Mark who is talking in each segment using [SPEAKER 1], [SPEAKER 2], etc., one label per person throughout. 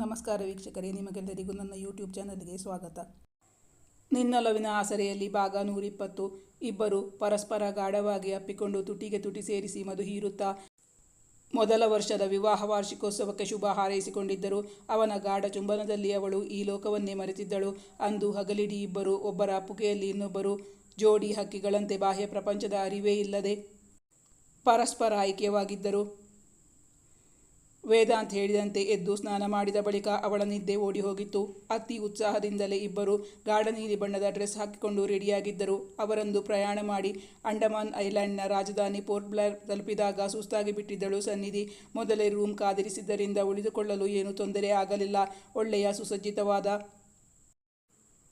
[SPEAKER 1] ನಮಸ್ಕಾರ ವೀಕ್ಷಕರೇ, ನಿಮಗೆಲ್ಲರಿಗೂ ನನ್ನ ಯೂಟ್ಯೂಬ್ ಚಾನಲ್ಗೆ ಸ್ವಾಗತ. ನಿನ್ನೊಲವಿನ ಆಸರೆಯಲ್ಲಿ ಭಾಗ ನೂರಿಪ್ಪತ್ತು. ಇಬ್ಬರು ಪರಸ್ಪರ ಗಾಢವಾಗಿ ಅಪ್ಪಿಕೊಂಡು ತುಟಿಗೆ ತುಟಿ ಸೇರಿಸಿ ಮಧು ಹೀರುತ್ತಾ ಮೊದಲ ವರ್ಷದ ವಿವಾಹ ವಾರ್ಷಿಕೋತ್ಸವಕ್ಕೆ ಶುಭ ಹಾರೈಸಿಕೊಂಡಿದ್ದರು. ಅವನ ಗಾಢ ಚುಂಬನದಲ್ಲಿ ಅವಳು ಈ ಲೋಕವನ್ನೇ ಮರೆತಿದ್ದಳು. ಅಂದು ಹಗಲಿಡಿ ಇಬ್ಬರು ಒಬ್ಬರ ಅಪ್ಪುಗೆಯಲ್ಲಿ ಇನ್ನೊಬ್ಬರು ಜೋಡಿ ಹಕ್ಕಿಗಳಂತೆ ಬಾಹ್ಯ ಪ್ರಪಂಚದ ಅರಿವೇ ಇಲ್ಲದೆ ಪರಸ್ಪರ ಐಕ್ಯವಾಗಿದ್ದರು. ವೇದಾಂತ್ ಹೇಳಿದಂತೆ ಎದ್ದು ಸ್ನಾನ ಮಾಡಿದ ಬಳಿಕ ಅವಳ ನಿದ್ದೆ ಓಡಿ ಹೋಗಿತ್ತು. ಅತಿ ಉತ್ಸಾಹದಿಂದಲೇ ಇಬ್ಬರು ಗಾಢ ನೀಲಿ ಬಣ್ಣದ ಡ್ರೆಸ್ ಹಾಕಿಕೊಂಡು ರೆಡಿಯಾಗಿದ್ದರು. ಅವರಂದು ಪ್ರಯಾಣ ಮಾಡಿ ಅಂಡಮಾನ್ ಐಲ್ಯಾಂಡ್ನ ರಾಜಧಾನಿ ಪೋರ್ಟ್ ಬ್ಲೇರ್ ತಲುಪಿದಾಗ ಸುಸ್ತಾಗಿ ಬಿಟ್ಟಿದ್ದಳು ಸನ್ನಿಧಿ. ಮೊದಲೇ ರೂಮ್ ಕಾದಿರಿಸಿದ್ದರಿಂದ ಉಳಿದುಕೊಳ್ಳಲು ಏನೂ ತೊಂದರೆ ಆಗಲಿಲ್ಲ. ಒಳ್ಳೆಯ ಸುಸಜ್ಜಿತವಾದ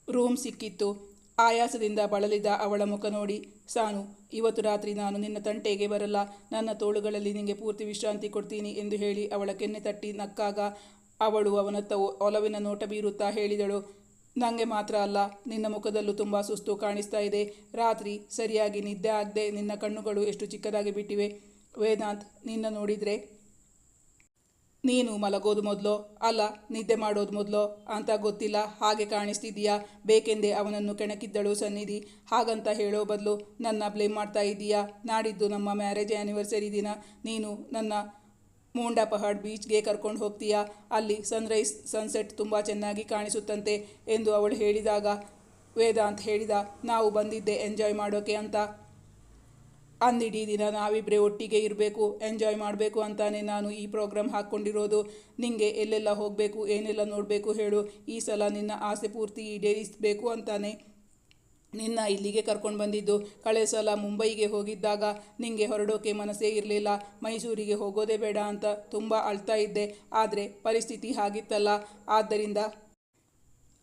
[SPEAKER 1] ರೂಮ್ ಸಿಕ್ಕಿತ್ತು. ಆಯಾಸದಿಂದ ಬಳಲಿದ ಅವಳ ಮುಖ ನೋಡಿ, ಸಾನು, ಇವತ್ತು ರಾತ್ರಿ ನಾನು ನಿನ್ನ ತಂಟೆಗೆ ಬರಲ್ಲ. ನನ್ನ ತೋಳುಗಳಲ್ಲಿ ನಿನಗೆ ಪೂರ್ತಿ ವಿಶ್ರಾಂತಿ ಕೊಡ್ತೀನಿ ಎಂದು ಹೇಳಿ ಅವಳ ಕೆನ್ನೆ ತಟ್ಟಿ ನಕ್ಕಾಗ ಅವಳು ಅವನತ್ತ ಒಲವಿನ ನೋಟ ಬೀರುತ್ತಾ ಹೇಳಿದಳು. ನನಗೆ ಮಾತ್ರ ಅಲ್ಲ, ನಿನ್ನ ಮುಖದಲ್ಲೂ ತುಂಬ ಸುಸ್ತು ಕಾಣಿಸ್ತಾ ಇದೆ. ರಾತ್ರಿ ಸರಿಯಾಗಿ ನಿದ್ದೆ ಆಗದೆ ನಿನ್ನ ಕಣ್ಣುಗಳು ಎಷ್ಟು ಚಿಕ್ಕದಾಗಿ ಬಿಟ್ಟಿವೆ. ವೇದಾಂತ್, ನಿನ್ನ ನೋಡಿದರೆ ನೀನು ಮಲಗೋದು ಮೊದಲೋ. ಅಲ್ಲ, ನಿದ್ದೆ ಮಾಡೋದು ಮೊದಲೋ. ಅಂತ ಗೊತ್ತಿಲ್ಲ, ಹಾಗೆ ಕಾಣಿಸ್ತಿದ್ದೀಯಾ? ಬೇಕೆಂದೇ ಅವನನ್ನು ಕೆಣಕಿದ್ದಳು ಸನ್ನಿಧಿ. ಹಾಗಂತ ಹೇಳೋ ಬದಲು ನನ್ನ ಬ್ಲೇಮ್ ಮಾಡ್ತಾ ಇದ್ದೀಯಾ? ನಾಡಿದ್ದು ನಮ್ಮ ಮ್ಯಾರೇಜ್ ಆ್ಯನಿವರ್ಸರಿ ದಿನ. ನೀನು ನನ್ನ ಮೂಂಡಾ ಪಹಾಡ್ ಬೀಚ್ಗೆ ಕರ್ಕೊಂಡು ಹೋಗ್ತೀಯಾ? ಅಲ್ಲಿ ಸನ್ರೈಸ್ ಸನ್ಸೆಟ್ ತುಂಬ ಚೆನ್ನಾಗಿ ಕಾಣಿಸುತ್ತಂತೆ ಎಂದು ಅವಳು ಹೇಳಿದಾಗ ವೇದಾಂತ್ ಹೇಳಿದ, ನಾವು ಬಂದಿದ್ದೆ ಎಂಜಾಯ್ ಮಾಡೋಕೆ ಅಂತ. ಅಂದಿಡೀ ದಿನ ನಾವಿಬ್ಬರೇ ಒಟ್ಟಿಗೆ ಇರಬೇಕು ಎಂಜಾಯ್ ಮಾಡಬೇಕು ಅಂತಾನೆ ನಾನು ಈ ಪ್ರೋಗ್ರಾಮ್ ಹಾಕ್ಕೊಂಡಿರೋದು. ನಿಂಗೆ ಎಲ್ಲೆಲ್ಲ ಹೋಗಬೇಕು, ಏನೆಲ್ಲ ನೋಡಬೇಕು ಹೇಳು. ಈ ಸಲ ನಿನ್ನ ಆಸೆ ಪೂರ್ತಿ ಈಡೇರಿಸಬೇಕು ಅಂತಾನೆ ನಿನ್ನ ಇಲ್ಲಿಗೆ ಕರ್ಕೊಂಡು ಬಂದಿದ್ದು. ಕಳೆ ಸಲ ಮುಂಬೈಗೆ ಹೋಗಿದ್ದಾಗ ನಿಮಗೆ ಹೊರಡೋಕೆ ಮನಸ್ಸೇ ಇರಲಿಲ್ಲ. ಮೈಸೂರಿಗೆ ಹೋಗೋದೇ ಬೇಡ ಅಂತ ತುಂಬ ಅಳ್ತಾ ಇದ್ದೆ. ಆದರೆ ಪರಿಸ್ಥಿತಿ ಹಾಗಿತ್ತಲ್ಲ. ಆದ್ದರಿಂದ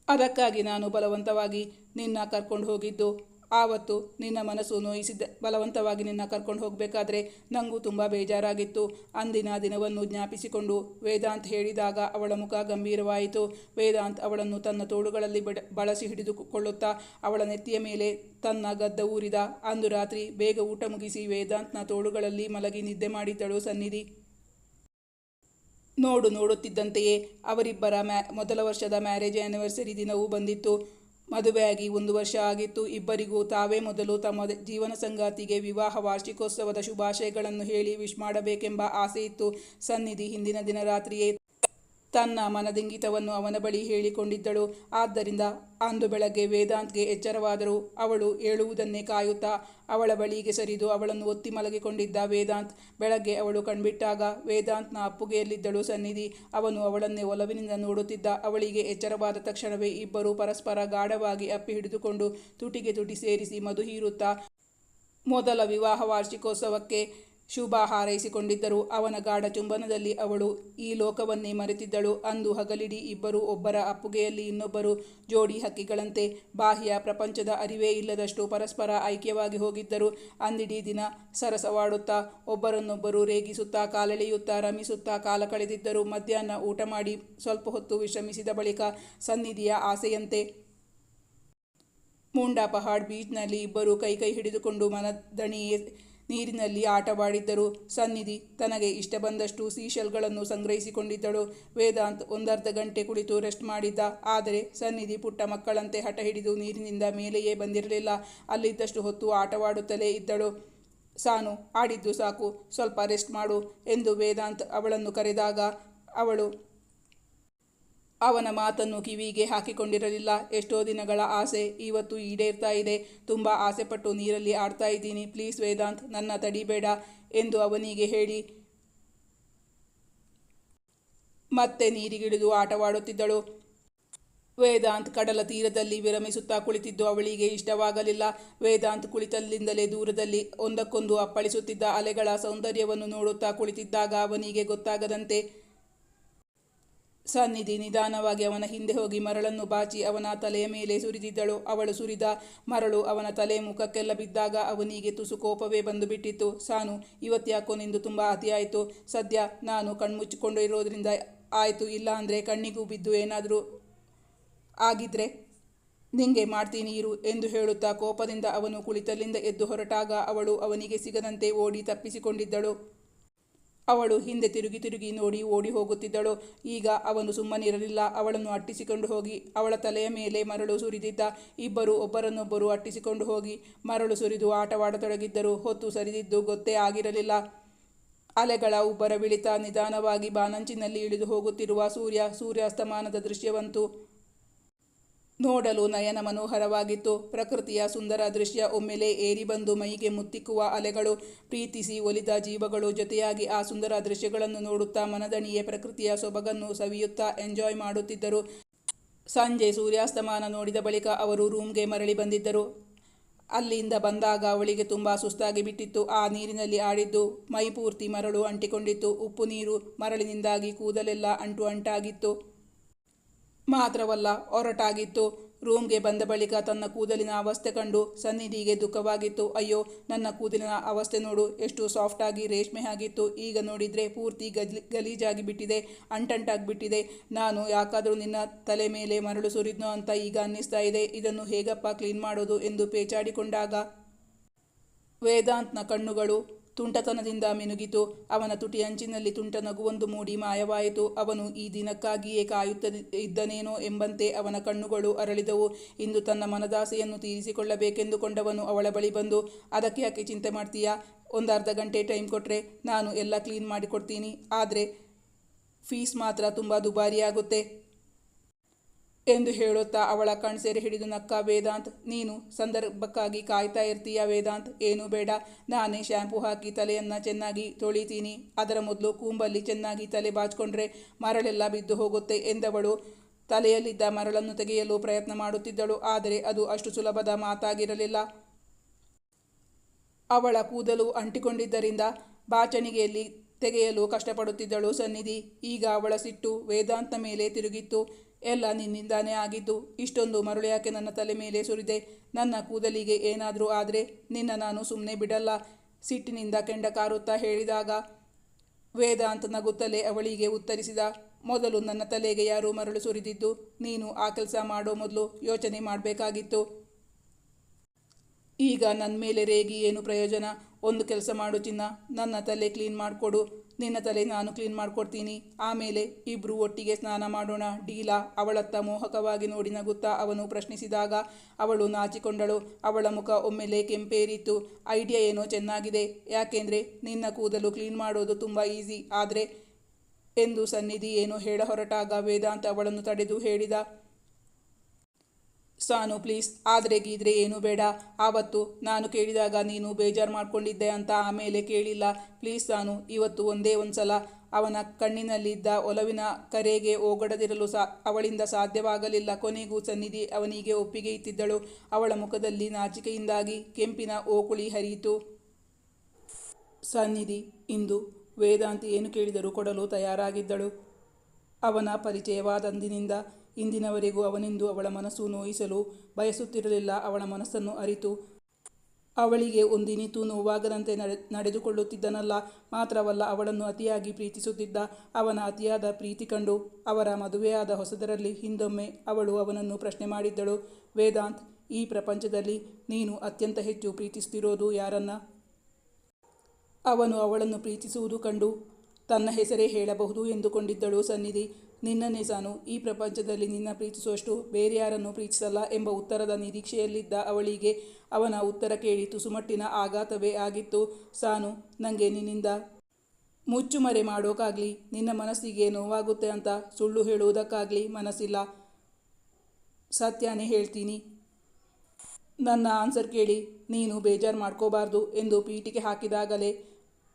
[SPEAKER 1] ಅದಕ್ಕಾಗಿ ನಾನು ಬಲವಂತವಾಗಿ ನಿನ್ನ ಕರ್ಕೊಂಡು ಹೋಗಿದ್ದು. ಆವತ್ತು ನಿನ್ನ ಮನಸ್ಸು ನೋಯಿಸಿದ್ದ. ಬಲವಂತವಾಗಿ ನಿನ್ನ ಕರ್ಕೊಂಡು ಹೋಗಬೇಕಾದ್ರೆ ನನಗೂ ತುಂಬ ಬೇಜಾರಾಗಿತ್ತು. ಅಂದಿನ ದಿನವನ್ನು ಜ್ಞಾಪಿಸಿಕೊಂಡು ವೇದಾಂತ್ ಹೇಳಿದಾಗ ಅವಳ ಮುಖ ಗಂಭೀರವಾಯಿತು. ವೇದಾಂತ್ ಅವಳನ್ನು ತನ್ನ ತೋಳುಗಳಲ್ಲಿ ಬಡ, ಬಳಸಿ ಹಿಡಿದುಕೊಳ್ಳುತ್ತಾ ಅವಳ ನೆತ್ತಿಯ ಮೇಲೆ ತನ್ನ ಗದ್ದ ಊರಿದ, ಅಂದು ರಾತ್ರಿ ಬೇಗ ಊಟ ಮುಗಿಸಿ ವೇದಾಂತ್ನ ತೋಳುಗಳಲ್ಲಿ ಮಲಗಿ ನಿದ್ದೆ ಮಾಡಿದ್ದಳು ಸನ್ನಿಧಿ. ನೋಡು ನೋಡುತ್ತಿದ್ದಂತೆಯೇ ಅವರಿಬ್ಬರ ಮ್ಯಾ, ಮೊದಲ ವರ್ಷದ ಮ್ಯಾರೇಜ್ ಆ್ಯನಿವರ್ಸರಿ ದಿನವೂ ಬಂದಿತ್ತು. ಮದುವೆಯಾಗಿ ಒಂದು ವರ್ಷ ಆಗಿತ್ತು. ಇಬ್ಬರಿಗೂ ತಾವೇ ಮೊದಲು ತಮ್ಮ ಜೀವನ ಸಂಗಾತಿಗೆ ವಿವಾಹ ವಾರ್ಷಿಕೋತ್ಸವದ ಶುಭಾಶಯಗಳನ್ನು ಹೇಳಿ ವಿಶ್ ಮಾಡಬೇಕೆಂಬ ಆಸೆ ಇತ್ತು. ಸನ್ನಿಧಿ, ಹಿಂದಿನ ದಿನ ರಾತ್ರಿಯೇ ತನ್ನ ಮನದಿಂಗಿತವನ್ನು ಅವನ ಬಳಿ ಹೇಳಿಕೊಂಡಿದ್ದಳು. ಆದ್ದರಿಂದ ಅಂದು ಬೆಳಗ್ಗೆ ವೇದಾಂತ್ಗೆ ಎಚ್ಚರವಾದರೂ ಅವಳು ಏಳುವುದನ್ನೇ ಕಾಯುತ್ತಾ ಅವಳ ಬಳಿಗೆ ಸರಿದು ಅವಳನ್ನು ಒತ್ತಿ ಮಲಗಿಕೊಂಡಿದ್ದ ವೇದಾಂತ್ ಬೆಳಗ್ಗೆ ಅವಳು ಕಣ್ಬಿಟ್ಟಾಗ ವೇದಾಂತ್ನ ಅಪ್ಪುಗೆಯಲ್ಲಿದ್ದಳು ಸನ್ನಿಧಿ. ಅವನು ಅವಳನ್ನೇ ಒಲವಿನಿಂದ ನೋಡುತ್ತಿದ್ದ. ಅವಳಿಗೆ ಎಚ್ಚರವಾದ ತಕ್ಷಣವೇ ಇಬ್ಬರು ಪರಸ್ಪರ ಗಾಢವಾಗಿ ಅಪ್ಪಿ ಹಿಡಿದುಕೊಂಡು ತುಟಿಗೆ ತುಟಿ ಸೇರಿಸಿ ಮಧು ಹೀರುತ್ತಾ, ಮೊದಲ ವಿವಾಹ ವಾರ್ಷಿಕೋತ್ಸವಕ್ಕೆ ಶುಭ ಹಾರೈಸಿಕೊಂಡಿದ್ದರು. ಅವನ ಗಾಢ ಚುಂಬನದಲ್ಲಿ ಅವಳು, ಈ ಲೋಕವನ್ನೇ ಮರೆತಿದ್ದಳು. ಅಂದು ಹಗಲಿಡಿ ಇಬ್ಬರು ಒಬ್ಬರ ಅಪ್ಪುಗೆಯಲ್ಲಿ ಇನ್ನೊಬ್ಬರು ಜೋಡಿ ಹಕ್ಕಿಗಳಂತೆ. ಬಾಹ್ಯ ಪ್ರಪಂಚದ ಅರಿವೇ ಇಲ್ಲದಷ್ಟು ಪರಸ್ಪರ ಐಕ್ಯವಾಗಿ ಹೋಗಿದ್ದರು. ಅಂದಿಡೀ ದಿನ ಸರಸವಾಡುತ್ತಾ, ಒಬ್ಬರನ್ನೊಬ್ಬರು ರೇಗಿಸುತ್ತಾ, ಕಾಲೆಳೆಯುತ್ತಾ, ರಮಿಸುತ್ತಾ, ಕಾಲ ಕಳೆದಿದ್ದರು ಮಧ್ಯಾಹ್ನ ಊಟ ಮಾಡಿ ಸ್ವಲ್ಪ ಹೊತ್ತು ವಿಶ್ರಮಿಸಿದ ಬಳಿಕ ಸನ್ನಿಧಿಯ ಆಸೆಯಂತೆ ಮುಂಡಾ ಪಹಾಡ್ ಬೀಚ್ನಲ್ಲಿ ಇಬ್ಬರು ಕೈ ಕೈ ಹಿಡಿದುಕೊಂಡು ಮನದಣಿಯೇ ನೀರಿನಲ್ಲಿ ಆಟವಾಡಿದ್ದರು ಸನ್ನಿಧಿ ತನಗೆ ಇಷ್ಟ ಬಂದಷ್ಟು ಸೀಶಲ್ಗಳನ್ನು ಸಂಗ್ರಹಿಸಿಕೊಂಡಿದ್ದಳು. ವೇದಾಂತ್ ಒಂದರ್ಧ ಗಂಟೆ ಕುಳಿತು ರೆಸ್ಟ್ ಮಾಡಿದ್ದ. ಆದರೆ ಸನ್ನಿಧಿ ಪುಟ್ಟ ಮಕ್ಕಳಂತೆ ಹಠ ಹಿಡಿದು ನೀರಿನಿಂದ ಮೇಲೆಯೇ ಬಂದಿರಲಿಲ್ಲ. ಅಲ್ಲಿದ್ದಷ್ಟು ಹೊತ್ತು ಆಟವಾಡುತ್ತಲೇ ಇದ್ದಳು. ಸಾನು, ಆಡಿದ್ದು ಸಾಕು, ಸ್ವಲ್ಪ ರೆಸ್ಟ್ ಮಾಡು ಎಂದು ವೇದಾಂತ್ ಅವಳನ್ನು ಕರೆದಾಗ, ಅವಳು ಅವನ ಮಾತನ್ನು ಕಿವಿಗೆ ಹಾಕಿಕೊಂಡಿರಲಿಲ್ಲ. ಎಷ್ಟೋ ದಿನಗಳ ಆಸೆ ಇವತ್ತು ಈಡೇರ್ತಾ ಇದೆ. ತುಂಬ ಆಸೆಪಟ್ಟು ನೀರಲ್ಲಿ ಆಡ್ತಾ ಇದ್ದೀನಿ. ಪ್ಲೀಸ್ ವೇದಾಂತ್, ನನ್ನ ತಡಿಬೇಡ ಎಂದು ಅವನಿಗೆ ಹೇಳಿ ಮತ್ತೆ ನೀರಿಗಿಳಿದು ಆಟವಾಡುತ್ತಿದ್ದಳು. ವೇದಾಂತ್ ಕಡಲ ತೀರದಲ್ಲಿ ವಿರಮಿಸುತ್ತಾ ಕುಳಿತಿದ್ದು ಅವಳಿಗೆ ಇಷ್ಟವಾಗಲಿಲ್ಲ. ವೇದಾಂತ್ ಕುಳಿತಲ್ಲಿಂದಲೇ ದೂರದಲ್ಲಿ ಒಂದಕ್ಕೊಂದು ಅಪ್ಪಳಿಸುತ್ತಿದ್ದ ಅಲೆಗಳ ಸೌಂದರ್ಯವನ್ನು ನೋಡುತ್ತಾ ಕುಳಿತಿದ್ದಾಗ ಅವನಿಗೆ ಗೊತ್ತಾಗದಂತೆ ಸನ್ನಿಧಿ ನಿಧಾನವಾಗಿ ಅವನ ಹಿಂದೆ ಹೋಗಿ ಮರಳನ್ನು ಬಾಚಿ ಅವನ ತಲೆಯ ಮೇಲೆ ಸುರಿದಿದ್ದಳು. ಅವಳು ಸುರಿದ ಮರಳು ಅವನ ತಲೆ ಮುಖಕ್ಕೆಲ್ಲ ಬಿದ್ದಾಗ ಅವನಿಗೆ ತುಸು ಕೋಪವೇ ಬಂದು ಬಿಟ್ಟಿತ್ತು ಸಾನು ಇವತ್ತ್ಯಾಕೋ ನಿಂದು ತುಂಬ ಅತಿಯಾಯಿತು ಸದ್ಯ ನಾನು ಕಣ್ಮುಚ್ಚಿಕೊಂಡು ಇರೋದ್ರಿಂದ ಆಯಿತು. ಇಲ್ಲ ಅಂದರೆ ಕಣ್ಣಿಗೂ ಬಿದ್ದು ಏನಾದರೂ ಆಗಿದ್ರೆ ನಿಂಗೆ ಮಾಡ್ತೀನಿ ಇರು ಎಂದು ಹೇಳುತ್ತಾ ಕೋಪದಿಂದ ಅವನು ಕುಳಿತಲ್ಲಿಂದ ಎದ್ದು ಹೊರಟಾಗ ಅವಳು ಅವನಿಗೆ ಸಿಗದಂತೆ ಓಡಿ ತಪ್ಪಿಸಿಕೊಂಡಿದ್ದಳು. ಅವಳು ಹಿಂದೆ ತಿರುಗಿ ತಿರುಗಿ ನೋಡಿ ಓಡಿ ಹೋಗುತ್ತಿದ್ದಳು. ಈಗ ಅವನು ಸುಮ್ಮನಿರಲಿಲ್ಲ. ಅವಳನ್ನು ಅಟ್ಟಿಸಿಕೊಂಡು ಹೋಗಿ. ಅವಳ ತಲೆಯ ಮೇಲೆ ಮರಳು ಸುರಿದಿದ್ದ ಇಬ್ಬರು ಒಬ್ಬರನ್ನೊಬ್ಬರು ಅಟ್ಟಿಸಿಕೊಂಡು ಹೋಗಿ. ಮರಳು ಸುರಿದು ಆಟವಾಡತೊಡಗಿದ್ದರು. ಹೊತ್ತು ಸರಿದಿದ್ದು ಗೊತ್ತೇ ಆಗಿರಲಿಲ್ಲ. ಅಲೆಗಳ ಉಬ್ಬರ ಬಿಳಿತ ನಿಧಾನವಾಗಿ ಬಾನಂಚಿನಲ್ಲಿ ಇಳಿದು ಹೋಗುತ್ತಿರುವ ಸೂರ್ಯ ಸೂರ್ಯಾಸ್ತಮಾನದ ದೃಶ್ಯವಂತೂ ನೋಡಲು ನಯನ ಮನೋಹರವಾಗಿತ್ತು. ಪ್ರಕೃತಿಯ ಸುಂದರ ದೃಶ್ಯ ಒಮ್ಮೆಲೆ ಏರಿ ಬಂದು ಮೈಗೆ ಮುತ್ತಿಕ್ಕುವ ಅಲೆಗಳು ಪ್ರೀತಿಸಿ ಒಲಿದ ಜೀವಗಳು ಜೊತೆಯಾಗಿ ಆ ಸುಂದರ ದೃಶ್ಯಗಳನ್ನು ನೋಡುತ್ತಾ ಮನದಣಿಯೇ ಪ್ರಕೃತಿಯ ಸೊಬಗನ್ನು ಸವಿಯುತ್ತಾ ಎಂಜಾಯ್ ಮಾಡುತ್ತಿದ್ದರು. ಸಂಜೆ ಸೂರ್ಯಾಸ್ತಮಾನ ನೋಡಿದ ಬಳಿಕ ಅವರು ರೂಮ್ಗೆ ಮರಳಿ ಬಂದಿದ್ದರು. ಅಲ್ಲಿಂದ ಬಂದಾಗ ಅವಳಿಗೆ ತುಂಬ ಸುಸ್ತಾಗಿ ಬಿಟ್ಟಿತ್ತು. ಆ ನೀರಿನಲ್ಲಿ ಆಡಿದ್ದು ಮೈ ಪೂರ್ತಿ ಮರಳು ಅಂಟಿಕೊಂಡಿತ್ತು. ಉಪ್ಪು ನೀರು ಮರಳಿನಿಂದಾಗಿ ಕೂದಲೆಲ್ಲ ಅಂಟು ಅಂಟಾಗಿತ್ತು. ಮಾತ್ರವಲ್ಲ ಒರಟಾಗಿತ್ತು. ರೂಮ್ಗೆ ಬಂದ ಬಳಿಕ ತನ್ನ ಕೂದಲಿನ ಅವಸ್ಥೆ ಕಂಡು ಸನ್ನಿಧಿಗೆ ದುಃಖವಾಗಿತ್ತು. ಅಯ್ಯೋ, ನನ್ನ ಕೂದಲಿನ ಅವಸ್ಥೆ ನೋಡು, ಎಷ್ಟು ಸಾಫ್ಟಾಗಿ ರೇಷ್ಮೆ ಆಗಿತ್ತು. ಈಗ ನೋಡಿದರೆ ಪೂರ್ತಿ ಗಲಿ, ಗಲೀಜಾಗಿ ಬಿಟ್ಟಿದೆ, ಅಂಟಂಟಾಗಿ ಬಿಟ್ಟಿದೆ. ನಾನು ಯಾಕಾದರೂ ನಿನ್ನ ತಲೆ ಮೇಲೆ ಮರಳು ಸುರಿದ್ನೋ ಅಂತ ಈಗ ಅನ್ನಿಸ್ತಾ ಇದೆ. ಇದನ್ನು ಹೇಗಪ್ಪ ಕ್ಲೀನ್ ಮಾಡೋದು ಎಂದು ಪೇಚಾಡಿಕೊಂಡಾಗ ವೇದಾಂತ್ನ ಕಣ್ಣುಗಳು ತುಂಟತನದಿಂದ ಮಿನುಗಿತು. ಅವನ ತುಟಿ ಅಂಚಿನಲ್ಲಿ ತುಂಟ ನಗುವೊಂದು ಮೂಡಿ ಮಾಯವಾಯಿತು. ಅವನು ಈ ದಿನಕ್ಕಾಗಿಯೇ ಕಾಯುತ್ತ ಇದ್ದನೇನೋ ಎಂಬಂತೆ ಅವನ ಕಣ್ಣುಗಳು ಅರಳಿದವು. ಇಂದು ತನ್ನ ಮನದಾಸೆಯನ್ನು ತೀರಿಸಿಕೊಳ್ಳಬೇಕೆಂದುಕೊಂಡವನು ಅವಳ ಬಳಿ ಬಂದು, ಅದಕ್ಕೆ ಯಾಕೆ ಚಿಂತೆ ಮಾಡ್ತೀಯಾ? ಒಂದು ಅರ್ಧ ಗಂಟೆ ಟೈಮ್ ಕೊಟ್ಟರೆ ನಾನು ಎಲ್ಲ ಕ್ಲೀನ್ ಮಾಡಿಕೊಡ್ತೀನಿ. ಆದರೆ ಫೀಸ್ ಮಾತ್ರ ತುಂಬ ದುಬಾರಿಯಾಗುತ್ತೆ. ಎಂದು ಹೇಳುತ್ತಾ ಅವಳ ಕಣ್ಸೆರೆ ಹಿಡಿದು ನಕ್ಕ, ವೇದಾಂತ್, ನೀನು ಸಂದರ್ಭಕ್ಕಾಗಿ ಕಾಯ್ತಾ ಇರ್ತೀಯ ವೇದಾಂತ್? ಏನೂ ಬೇಡ. ನಾನೇ ಶ್ಯಾಂಪು ಹಾಕಿ ತಲೆಯನ್ನು ಚೆನ್ನಾಗಿ ತೊಳಿತೀನಿ. ಅದರ ಮೊದಲು ಕೂಂಬಲ್ಲಿ ಚೆನ್ನಾಗಿ ತಲೆ ಬಾಚ್ಕೊಂಡ್ರೆ ಮರಳೆಲ್ಲ ಬಿದ್ದು ಹೋಗುತ್ತೆ ಎಂದವಳು. ತಲೆಯಲ್ಲಿದ್ದ ಮರಳನ್ನು ತೆಗೆಯಲು ಪ್ರಯತ್ನ ಮಾಡುತ್ತಿದ್ದಳು. ಆದರೆ ಅದು ಅಷ್ಟು ಸುಲಭದ ಮಾತಾಗಿರಲಿಲ್ಲ. ಅವಳ ಕೂದಲು ಅಂಟಿಕೊಂಡಿದ್ದರಿಂದ ಬಾಚಣಿಗೆಯಲ್ಲಿ ತೆಗೆಯಲು ಕಷ್ಟಪಡುತ್ತಿದ್ದಳು ಸನ್ನಿಧಿ. ಈಗ ಅವಳ ಸಿಟ್ಟು ವೇದಾಂತ ಮೇಲೆ ತಿರುಗಿತ್ತು. ಎಲ್ಲ ನಿನ್ನಿಂದಾನೇ ಆಗಿದ್ದು. ಇಷ್ಟೊಂದು ಮರಳು ಯಾಕೆ ನನ್ನ ತಲೆ ಮೇಲೆ ಸುರಿದೆ. ನನ್ನ ಕೂದಲಿಗೆ ಏನಾದರೂ ಆದರೆ ನಿನ್ನ ನಾನು ಸುಮ್ಮನೆ ಬಿಡಲ್ಲ. ಸಿಟ್ಟಿನಿಂದ ಕೆಂಡ ಕಾರುತ್ತಾ ಹೇಳಿದಾಗ, ವೇದಾಂತ ನಗುತ್ತಲೇ ಅವಳಿಗೆ ಉತ್ತರಿಸಿದ, ಮೊದಲು ನನ್ನ ತಲೆಗೆ ಯಾರು ಮರಳು ಸುರಿದಿದ್ದು, ನೀನು ಆ ಕೆಲಸ ಮಾಡೋ ಮೊದಲು ಯೋಚನೆ ಮಾಡಬೇಕಾಗಿತ್ತು. ಈಗ ನನ್ನ ಮೇಲೆ ರೇಗಿ ಏನು ಪ್ರಯೋಜನ? ಒಂದು ಕೆಲಸ ಮಾಡು ಚಿನ್ನ, ನನ್ನ ತಲೆ ಕ್ಲೀನ್ ಮಾಡಿಕೊಡು. ನಿನ್ನ ತಲೆ ನಾನು ಕ್ಲೀನ್ ಮಾಡ್ಕೊಡ್ತೀನಿ. ಆಮೇಲೆ ಇಬ್ಬರು ಒಟ್ಟಿಗೆ ಸ್ನಾನ ಮಾಡೋಣ. ಡೀಲಾ ಅವಳತ್ತ ಮೋಹಕವಾಗಿ ನೋಡಿ ನಗುತ್ತಾ ಅವನು ಪ್ರಶ್ನಿಸಿದಾಗ ಅವಳು ನಾಚಿಕೊಂಡಳು. ಅವಳ ಮುಖ ಒಮ್ಮೆಲೆ ಕೆಂಪೇರಿತ್ತು. ಐಡಿಯಾ ಏನೋ ಚೆನ್ನಾಗಿದೆ. ಯಾಕೆಂದರೆ ನಿನ್ನ ಕೂದಲು ಕ್ಲೀನ್ ಮಾಡೋದು ತುಂಬ ಈಸಿ. ಆದರೆ ಎಂದು ಸನ್ನಿಧಿ ಏನೋ ಹೇಳ ಹೊರಟಾಗ ವೇದಾಂತ ಅವಳನ್ನು ತಡೆದು ಹೇಳಿದ. ಸಾನು ಪ್ಲೀಸ್ ಆದರೆ ಗೀದ್ರೆ ಏನು ಬೇಡ. ಆವತ್ತು ನಾನು ಕೇಳಿದಾಗ ನೀನು ಬೇಜಾರು ಮಾಡ್ಕೊಂಡಿದ್ದೆ ಅಂತ ಆಮೇಲೆ ಕೇಳಿಲ್ಲ. ಪ್ಲೀಸ್ ಸಾನು, ಇವತ್ತು ಒಂದೇ ಒಂದು ಸಲ ಅವನ ಕಣ್ಣಿನಲ್ಲಿದ್ದ ಒಲವಿನ ಕರೆಗೆ ಓಗಡದಿರಲು ಸಾ, ಅವಳಿಂದ ಸಾಧ್ಯವಾಗಲಿಲ್ಲ. ಕೊನೆಗೂ ಸನ್ನಿಧಿ ಅವನಿಗೆ ಒಪ್ಪಿಗೆ ಇತ್ತಿದ್ದಳು ಅವಳ ಮುಖದಲ್ಲಿ ನಾಚಿಕೆಯಿಂದಾಗಿ ಕೆಂಪಿನ ಓಕುಳಿ ಹರಿಯಿತು. ಸನ್ನಿಧಿ, ಇಂದು ವೇದಾಂತಿ ಏನು ಕೇಳಿದರೂ ಕೊಡಲು ತಯಾರಾಗಿದ್ದಳು. ಅವನ ಪರಿಚಯವಾದಂದಿನಿಂದ ಇಂದಿನವರೆಗೂ ಅವನೆಂದು ಅವಳ ಮನಸ್ಸು ನೋಯಿಸಲು ಬಯಸುತ್ತಿರಲಿಲ್ಲ, ಅವಳ ಮನಸ್ಸನ್ನು ಅರಿತು. ಅವಳಿಗೆ ಒಂದಿನಿತು ನೋವಾಗದಂತೆ ನಡೆ, ನಡೆದುಕೊಳ್ಳುತ್ತಿದ್ದನಲ್ಲ, ಮಾತ್ರವಲ್ಲ ಅವಳನ್ನು ಅತಿಯಾಗಿ ಪ್ರೀತಿಸುತ್ತಿದ್ದ ಅವನ ಅತಿಯಾದ ಪ್ರೀತಿ ಕಂಡು ಅವರ ಮದುವೆಯಾದ ಹೊಸದರಲ್ಲಿ ಹಿಂದೊಮ್ಮೆ ಅವಳು ಅವನನ್ನು ಪ್ರಶ್ನೆ ಮಾಡಿದ್ದಳು, ವೇದಾಂತ್, ಈ ಪ್ರಪಂಚದಲ್ಲಿ ನೀನು ಅತ್ಯಂತ ಹೆಚ್ಚು ಪ್ರೀತಿಸುತ್ತಿರೋದು ಯಾರನ್ನ? ಅವನು ಅವಳನ್ನು ಪ್ರೀತಿಸುವುದು ಕಂಡು ತನ್ನ ಹೆಸರೇ ಹೇಳಬಹುದು ಎಂದುಕೊಂಡಿದ್ದಳು ಸನ್ನಿಧಿ. ನಿನ್ನನ್ನೇ ಸಾನು, ಈ ಪ್ರಪಂಚದಲ್ಲಿ ನಿನ್ನ ಪ್ರೀತಿಸುವಷ್ಟು ಬೇರೆ ಯಾರನ್ನು ಪ್ರೀತಿಸಲ್ಲ ಎಂಬ ಉತ್ತರದ ನಿರೀಕ್ಷೆಯಲ್ಲಿದ್ದ ಅವಳಿಗೆ ಅವನ ಉತ್ತರ ಕೇಳಿ ತುಸುಮಟ್ಟಿನ ಆಘಾತವೇ ಆಗಿತ್ತು. ಸಾನು ನನಗೆ ನಿನ್ನಿಂದ ಮುಚ್ಚುಮರೆ ಮಾಡೋಕ್ಕಾಗಲಿ ನಿನ್ನ ಮನಸ್ಸಿಗೆ ನೋವಾಗುತ್ತೆ ಅಂತ ಸುಳ್ಳು ಹೇಳುವುದಕ್ಕಾಗಲಿ ಮನಸ್ಸಿಲ್ಲ. ಸತ್ಯನೇ ಹೇಳ್ತೀನಿ. ನನ್ನ ಆನ್ಸರ್ ಕೇಳಿ, ನೀನು ಬೇಜಾರು ಮಾಡ್ಕೋಬಾರ್ದು ಎಂದು ಪೀಟಿಗೆ ಹಾಕಿದಾಗಲೇ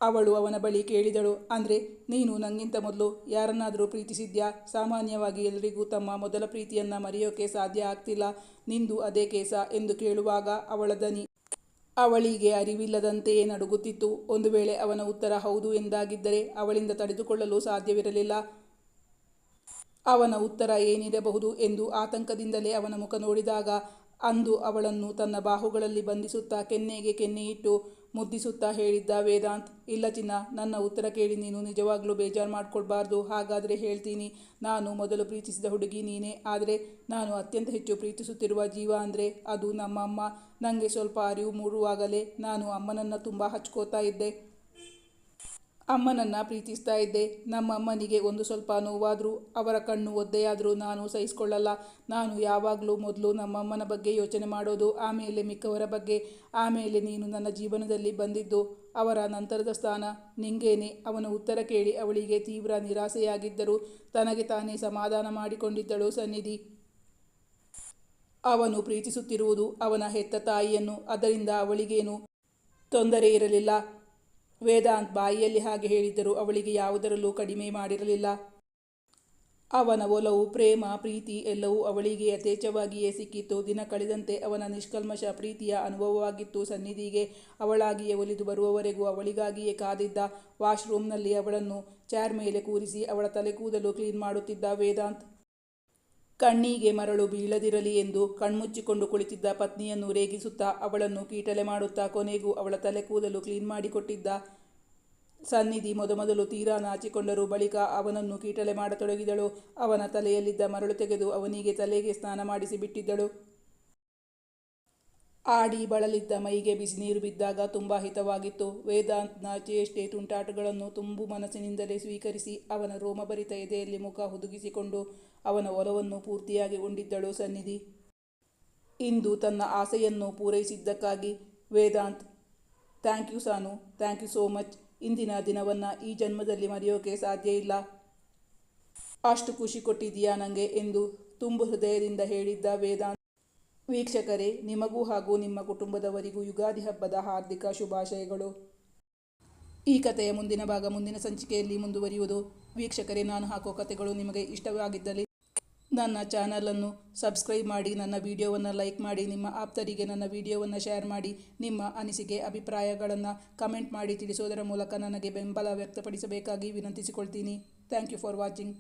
[SPEAKER 1] ಅವಳು ಅವನ ಬಳಿ ಕೇಳಿದಳು, ಅಂದರೆ ನೀನು ನನಗಿಂತ ಮೊದಲು ಯಾರನ್ನಾದರೂ ಪ್ರೀತಿಸಿದ್ಯಾ? ಸಾಮಾನ್ಯವಾಗಿ ಎಲ್ಲರಿಗೂ ತಮ್ಮ ಮೊದಲ ಪ್ರೀತಿಯನ್ನು ಮರೆಯೋಕೆ ಸಾಧ್ಯ ಆಗ್ತಿಲ್ಲ. ನಿಂದು ಅದೇ ಕೇಸ, ಎಂದು ಕೇಳುವಾಗ ಅವಳ ದನಿ ಅವಳಿಗೆ ಅರಿವಿಲ್ಲದಂತೆಯೇ ನಡುಗುತ್ತಿತ್ತು. ಒಂದು ವೇಳೆ ಅವನ ಉತ್ತರ ಹೌದು ಎಂದಾಗಿದ್ದರೆ ಅವಳಿಂದ ತಡೆದುಕೊಳ್ಳಲು ಸಾಧ್ಯವಿರಲಿಲ್ಲ. ಅವನ ಉತ್ತರ ಏನಿರಬಹುದು ಎಂದು ಆತಂಕದಿಂದಲೇ ಅವನ ಮುಖ ನೋಡಿದಾಗ ಅಂದು ಅವಳನ್ನು ತನ್ನ ಬಾಹುಗಳಲ್ಲಿ ಬಂಧಿಸುತ್ತಾ ಕೆನ್ನೆಗೆ ಕೆನ್ನೆಯಿಟ್ಟು ಮುದ್ದಿಸುತ್ತಾ ಹೇಳಿದ್ದ ವೇದಾಂತ್, ಇಲ್ಲ ಚಿನ್ನ, ನನ್ನ ಉತ್ತರ ಕೇಳಿ ನೀನು ನಿಜವಾಗ್ಲೂ ಬೇಜಾರು ಮಾಡ್ಕೊಳ್ಬಾರ್ದು, ಹಾಗಾದರೆ ಹೇಳ್ತೀನಿ, ನಾನು ಮೊದಲು ಪ್ರೀತಿಸಿದ ಹುಡುಗಿ ನೀನೇ, ಆದರೆ ನಾನು ಅತ್ಯಂತ ಹೆಚ್ಚು ಪ್ರೀತಿಸುತ್ತಿರುವ ಜೀವ ಅಂದರೆ ಅದು ನಮ್ಮ ಅಮ್ಮ ನನಗೆ ಸ್ವಲ್ಪ ಅರಿವು ಮೂಡುವಾಗಲೇ ನಾನು ಅಮ್ಮನನ್ನು ತುಂಬ ಹಚ್ಕೋತಾ ಇದ್ದೆ. ಅಮ್ಮನನ್ನು ಪ್ರೀತಿಸ್ತಾ ಇದ್ದೆ. ನಮ್ಮ ಅಮ್ಮನಿಗೆ ಒಂದು ಸ್ವಲ್ಪ ನೋವಾದರೂ, ಅವರ ಕಣ್ಣು ಒದ್ದೆಯಾದರೂ ನಾನು ಸಹಿಸ್ಕೊಳ್ಳಲ್ಲ. ನಾನು ಯಾವಾಗಲೂ ಮೊದಲು ನಮ್ಮಮ್ಮನ ಬಗ್ಗೆ ಯೋಚನೆ ಮಾಡೋದು, ಆಮೇಲೆ ಮಿಕ್ಕವರ ಬಗ್ಗೆ, ಆಮೇಲೆ ನೀನು ನನ್ನ ಜೀವನದಲ್ಲಿ ಬಂದಿದ್ದು, ಅವರ ನಂತರದ ಸ್ಥಾನ. ನಿಂಗೇನೆ, ಅವನ ಉತ್ತರ ಕೇಳಿ ಅವಳಿಗೆ ತೀವ್ರ ನಿರಾಸೆಯಾಗಿದ್ದರು ತನಗೆ ತಾನೇ ಸಮಾಧಾನ ಮಾಡಿಕೊಂಡಿದ್ದಳು ಸನ್ನಿಧಿ. ಅವನು ಪ್ರೀತಿಸುತ್ತಿರುವುದು ಅವನ ಹೆತ್ತ ತಾಯಿಯನ್ನು, ಅದರಿಂದ ಅವಳಿಗೇನು ತೊಂದರೆ ಇರಲಿಲ್ಲ. ವೇದಾಂತ್ ಬಾಯಿಯಲ್ಲಿ ಹಾಗೆ ಹೇಳಿದ್ದರೂ, ಅವಳಿಗೆ ಯಾವುದರಲ್ಲೂ ಕಡಿಮೆ ಮಾಡಿರಲಿಲ್ಲ. ಅವನ ಒಲವು, ಪ್ರೇಮ, ಪ್ರೀತಿ ಎಲ್ಲವೂ ಅವಳಿಗೆ ಯಥೇಚ್ಛವಾಗಿಯೇ ಸಿಕ್ಕಿತ್ತು. ದಿನ ಕಳೆದಂತೆ ಅವನ ನಿಷ್ಕಲ್ಮಶ ಪ್ರೀತಿಯ ಅನುಭವವಾಗಿತ್ತು. ಸನ್ನಿಧಿಗೆ ಅವಳಾಗಿಯೇ ಒಲಿದು ಬರುವವರೆಗೂ ಅವಳಿಗಾಗಿಯೇ ಕಾದಿದ್ದ ವಾಶ್ರೂಮ್ನಲ್ಲಿ ಅವಳನ್ನು ಚೇರ್ ಮೇಲೆ ಕೂರಿಸಿ ಅವಳ ತಲೆ ಕೂದಲು ಕ್ಲೀನ್ ಮಾಡುತ್ತಿದ್ದ ವೇದಾಂತ್ ಕಣ್ಣಿಗೆ ಮರಳು ಬೀಳದಿರಲಿ ಎಂದು ಕಣ್ಮುಚ್ಚಿಕೊಂಡು ಕುಳಿತಿದ್ದ ಪತ್ನಿಯನ್ನು ರೇಗಿಸುತ್ತಾ ಅವಳನ್ನು ಕೀಟಲೆ ಮಾಡುತ್ತಾ ಕೊನೆಗೂ ಅವಳ ತಲೆ ಕೂದಲು ಕ್ಲೀನ್ ಮಾಡಿಕೊಟ್ಟಿದ್ದ ಸನ್ನಿಧಿ ಮೊದಮೊದಲು ತೀರಾ ನಾಚಿಕೊಂಡರು ಬಳಿಕ ಅವನನ್ನು ಕೀಟಲೆ ಮಾಡತೊಡಗಿದಳು. ಅವನ ತಲೆಯಲ್ಲಿದ್ದ ಮರಳು ತೆಗೆದು ಅವನಿಗೆ ತಲೆಗೆ ಸ್ನಾನ ಮಾಡಿಸಿ ಬಿಟ್ಟಿದ್ದಳು. ಆಡಿ ಬಳಲಿದ್ದ ಮೈಗೆ ಬಿಸಿನೀರು ಬಿದ್ದಾಗ ತುಂಬ ಹಿತವಾಗಿತ್ತು. ವೇದಾಂತ್ನ ಚೇಷ್ಟೆ ತುಂಟಾಟಗಳನ್ನು ತುಂಬು ಮನಸ್ಸಿನಿಂದಲೇ ಸ್ವೀಕರಿಸಿ ಅವನ ರೋಮಭರಿತ ಎದೆಯಲ್ಲಿ ಮುಖ ಹುದುಗಿಸಿಕೊಂಡು ಅವನ ಒಲವನ್ನು ಪೂರ್ತಿಯಾಗಿ ಉಂಡಿದ್ದಳು ಸನ್ನಿಧಿ. ಇಂದು ತನ್ನ ಆಸೆಯನ್ನು ಪೂರೈಸಿದ್ದಕ್ಕಾಗಿ Vedant, thank you Sanu, thank you so much. ಇಂದಿನ ದಿನವನ್ನು ಈ ಜನ್ಮದಲ್ಲಿ ಮರೆಯೋಕೆ ಸಾಧ್ಯ ಇಲ್ಲ. ಅಷ್ಟು ಖುಷಿ ಕೊಟ್ಟಿದ್ದೀಯಾ ನನಗೆ ಎಂದು ತುಂಬು ಹೃದಯದಿಂದ ಹೇಳಿದ್ದ ವೇದಾಂತ್. ವೀಕ್ಷಕರೇ, ನಿಮಗೂ ಹಾಗೂ ನಿಮ್ಮ ಕುಟುಂಬದವರಿಗೂ ಯುಗಾದಿ ಹಬ್ಬದ ಹಾರ್ದಿಕ ಶುಭಾಶಯಗಳು. ಈ ಕಥೆಯ ಮುಂದಿನ ಭಾಗ ಮುಂದಿನ ಸಂಚಿಕೆಯಲ್ಲಿ ಮುಂದುವರಿಯುವುದು. ವೀಕ್ಷಕರೇ, ನಾನು ಹಾಕೋ ಕಥೆಗಳು ನಿಮಗೆ ಇಷ್ಟವಾಗಿದ್ದಲ್ಲಿ ನನ್ನ ಚಾನಲನ್ನು ಸಬ್ಸ್ಕ್ರೈಬ್ ಮಾಡಿ, ನನ್ನ ವಿಡಿಯೋವನ್ನು ಲೈಕ್ ಮಾಡಿ, ನಿಮ್ಮ ಆಪ್ತರಿಗೆ ನನ್ನ ವಿಡಿಯೋವನ್ನು ಶೇರ್ ಮಾಡಿ, ನಿಮ್ಮ ಅನಿಸಿಕೆ, ಅಭಿಪ್ರಾಯಗಳನ್ನು ಕಮೆಂಟ್ ಮಾಡಿ ತಿಳಿಸೋದರ ಮೂಲಕ ನನಗೆ ಬೆಂಬಲ ವ್ಯಕ್ತಪಡಿಸಬೇಕಾಗಿ ವಿನಂತಿಸಿಕೊಳ್ತೀನಿ. Thank you for watching.